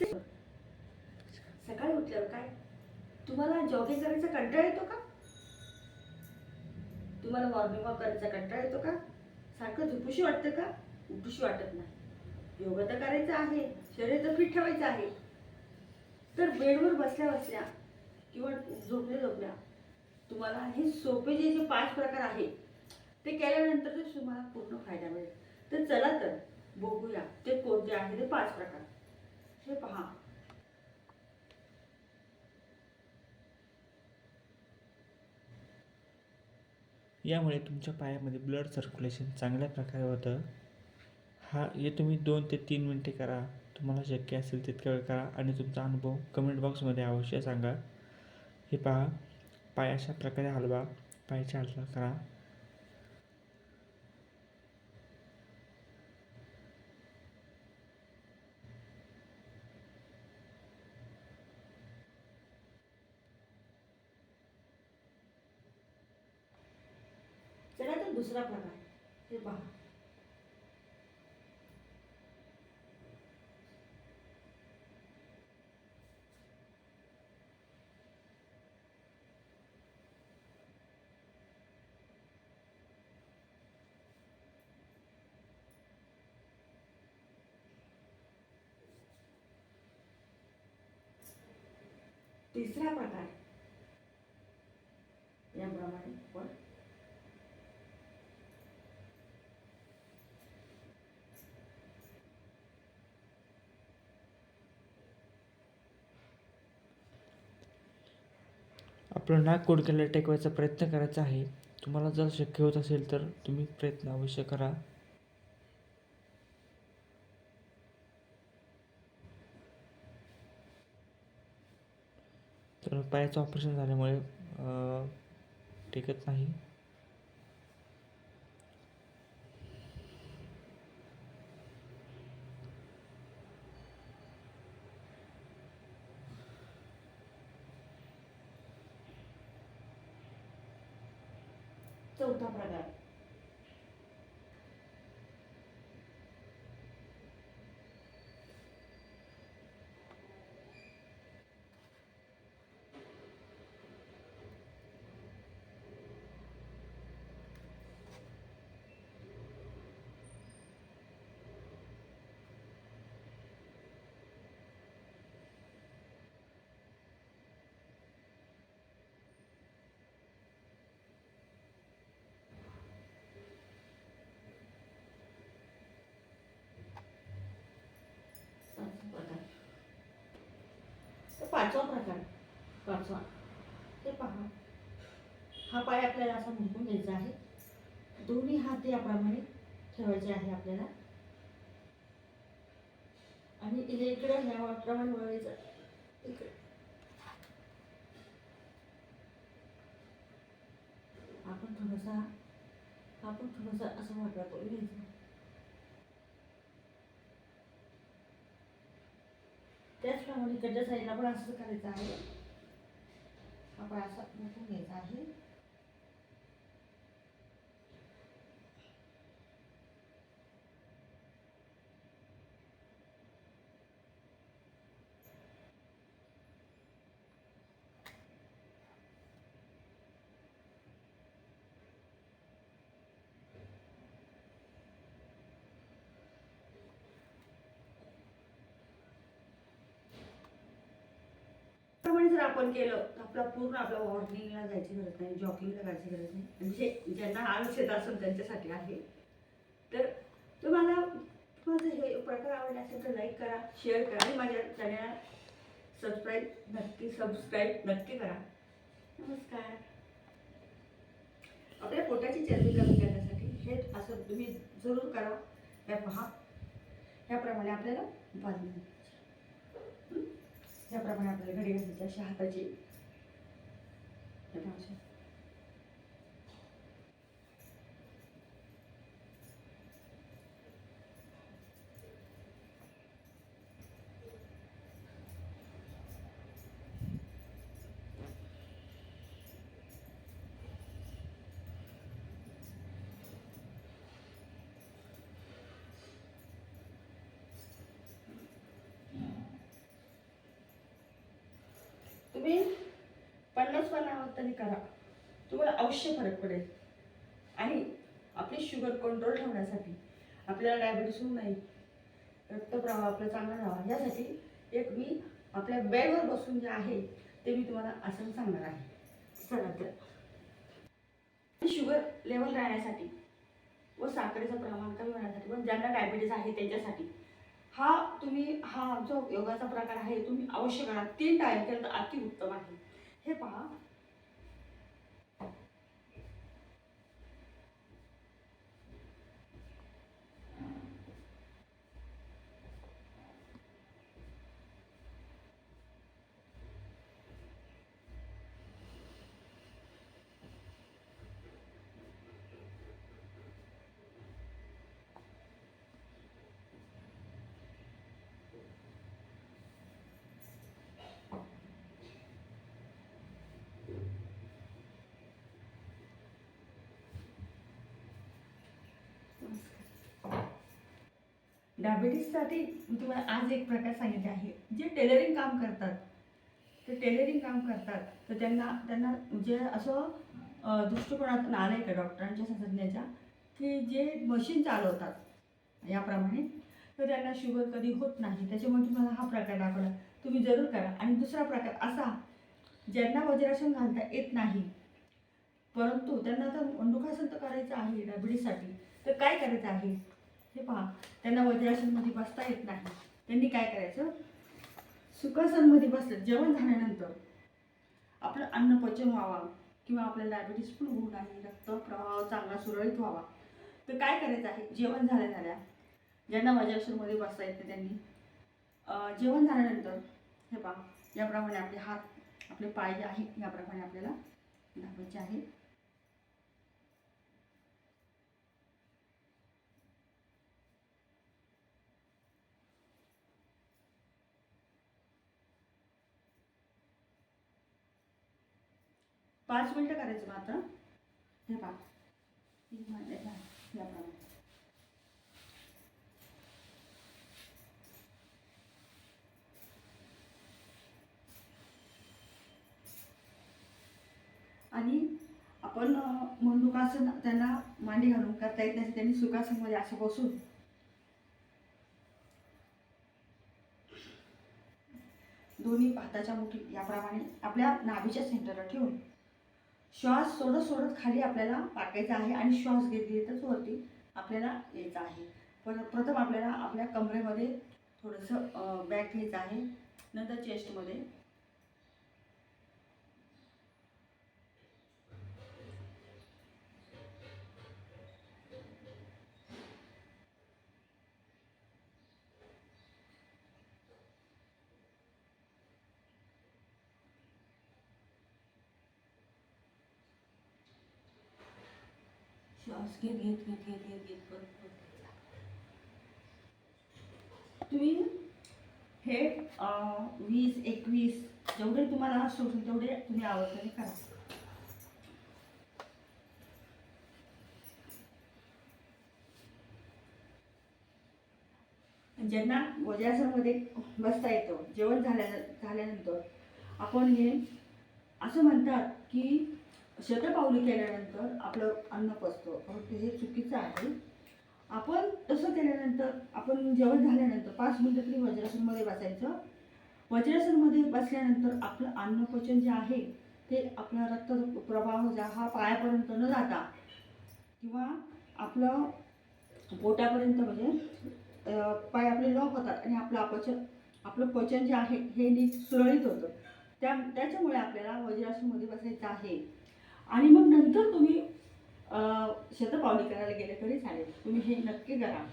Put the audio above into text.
सकाळी उठल्यावर काय? तुम्हाला जॉगिंग करायचा कंटाळा येतो का? तुम्हाला वॉर्मिंग वॉक करायचा कंटाळा येतो का? सारखं झुपूशी वाटतं का? उठूशी वाटत नाही. योगा तर करायचं आहे. शरीर तर फिट ठेवायचं आहे. तर बेडवर बसल्या बसल्या किंवा झोपल्या झोपल्या तुम्हाला हे सोपे जे जे पाच प्रकार आहेत ते केल्यानंतर ते तुम्हाला पूर्ण फायदा मिळेल. तर चला तर बघूया ते कोणते आहे ते पाच प्रकार. हे पहा. यामुळे तुमच्या पायामध्ये ब्लड सर्क्युलेशन चांगल्या प्रकारे होतं. हा हे तुम्ही दोन ते तीन मिनटे करा. तुम्हाला शक्य असेल तितका वेळ करा आणि तुमचा अनुभव कमेंट बॉक्समध्ये अवश्य सांगा. हे पहा पाय अशा प्रकारे हलवा. पायाची हालचाल करा चला तर दुसरा प्रकार. हे पहा. तिसरा प्रकार. याप्रमाणे पण आपलं नाक गुडघ्याला टेकवायचा प्रयत्न करायचा आहे. तुम्हाला जर शक्य होत असेल तर तुम्ही प्रयत्न अवश्य करा. तर पायाचं ऑपरेशन झाल्यामुळे टेकत नाही. चौथा प्रकार पाचवा प्रकार तर पाचवा प्रकार पाचवा ते पहा. हा पाय आपल्याला असा मुकून घ्यायचा आहे. दोन्ही हात याप्रमाणे ठेवायचे आहे आपल्याला. आणि इथे इकडे ह्याप्रमाणे वळायचं. इकडे. आपण थोडासा आपण थोडासा असं वाटला करून घ्यायचं. त्याचप्रमाणे इकडच्या साईडला पण असं करायचं आहे. आपण असा मोठून घ्यायचा आहे. जर आपण केलं तर आपला पूर्ण आपला वॉर्निंगला जायची गरज नाही जॉगिंगला जायची गरज नाही. म्हणजे ज्यांना आळस येत असेल त्यांच्यासाठी आहे तर तुम्हाला माझं हे प्रकार आवडले असेल तर लाईक करा शेअर करा आणि माझ्या चॅनलला सबस्क्राईब नक्की सबस्क्राईब नक्की करा. नमस्कार. आपल्या पोटाची चरबी कमी करण्यासाठी हे असं तुम्ही जरूर करा या पहा. ह्याप्रमाणे आपल्याला बांधून त्याप्रमाणे आपल्याला घडी घालायची अशी हाताची. तुम्ही पन्नास पन्नास तरी करा. तुम्हाला अवश्य फरक पडेल. आणि आपली शुगर कंट्रोल ठेवण्यासाठी आपल्याला डायबिटीस होऊ नये रक्तप्रवाह आपला चांगला राहावा यासाठी एक मी आपल्या बेडवर बसून जे आहे ते मी तुम्हाला आसन सांगणार आहे. चला तर. शुगर लेवल राहण्यासाठी व साखरेचं प्रमाण कमी होण्यासाठी पण ज्यांना डायबिटीस आहे त्यांच्यासाठी हा तुम्ही हा जो योगाचा प्रकार आहे तुम्ही अवश्य करा. तीन टाईम केलं तर अति उत्तम आहे. हे पहा डायबिटीससाठी तुम्हाला आज एक प्रकार सांगितले आहे. जे टेलरिंग काम करतात ते टेलरिंग काम करतात तर त्यांना त्यांना म्हणजे असं दृष्टिकोनातून आलं आहे का डॉक्टरांच्या शास्त्रज्ञाच्या की जे मशीन चालवतात याप्रमाणे तर त्यांना शुगर कधी होत नाही. त्याच्यामुळे तुम्हाला हा प्रकार दाखवला. तुम्ही जरूर करा. आणि दुसरा प्रकार असा ज्यांना वज्रासन घालता येत नाही परंतु त्यांना तर मंडुकासन तर करायचं आहे डायबिटीससाठी तर काय करायचं आहे? हे पहा त्यांना वज्रासनमध्ये बसता येत नाही. त्यांनी काय करायचं? सुखासनमध्ये बसलं. जेवण झाल्यानंतर आपलं अन्न पचन व्हावा किंवा आपल्याला डायबिटीस पण होऊ नाही रक्तप्रवाह चांगला सुरळीत व्हावा. तर काय करायचं आहे? जेवण झाल्या झाल्या ज्यांना वज्रासनमध्ये बसता येते त्यांनी जेवण झाल्यानंतर हे पहा याप्रमाणे आपले हात आपले पाय जे आहे याप्रमाणे आपल्याला दाबायचे आहे पाच मिनटं करायचं मग आता. हे पहा. याप्रमाणे आणि आपण मंडुकासन त्यांना मांडी घालून करता येत नाही त्यांनी सुखासनमध्ये असं बसून. दोन्ही भाताच्या मुठी याप्रमाणे आपल्या नाभीच्या सेंटरला ठेवून. श्वास सोडत सोडत खाली आपल्याला टाकायचा आहे आणि श्वास घेत घेतच वरती आपल्याला यायचं आहे. पर प्रथम आपल्याला आपल्या कमरेमध्ये थोडंसं बॅक घ्यायचं आहे. नंतर चेस्टमध्ये श्वास घेत घेत घेत घेत घेत घेत परत तुम्ही हे वीस एकवीस जेवढे तुम्हाला सोडून तेवढे तुम्ही आवडताने करा. ज्यांना वज्रासनमध्ये बसता येतं जेवण झाल्या झाल्यानंतर आपण हे असं म्हणतात की शतपावली केल्यानंतर आपलं अन्न पचतं. परंतु हे चुकीचं आहे. आपण तसं केल्यानंतर आपण जेवण झाल्यानंतर पाच मिनटं तरी वज्रासनमध्ये बसायचं. वज्रासनमध्ये बसल्यानंतर आपलं अन्नपचन जे आहे ते आपला रक्त प्रवाह जा हा पायापर्यंत न जाता किंवा आपलं पोटापर्यंत म्हणजे पाय आपले लॉक होतात आणि आपलं अपचन आपलं पचन जे आहे हे नीट सुरळीत होतं. त्या त्याच्यामुळे आपल्याला वज्रासनमध्ये बसायचं आहे. आणि मग नंतर तुम्ही शतपावली करायला गेले तरी चालेल. तुम्ही हे नक्की करा.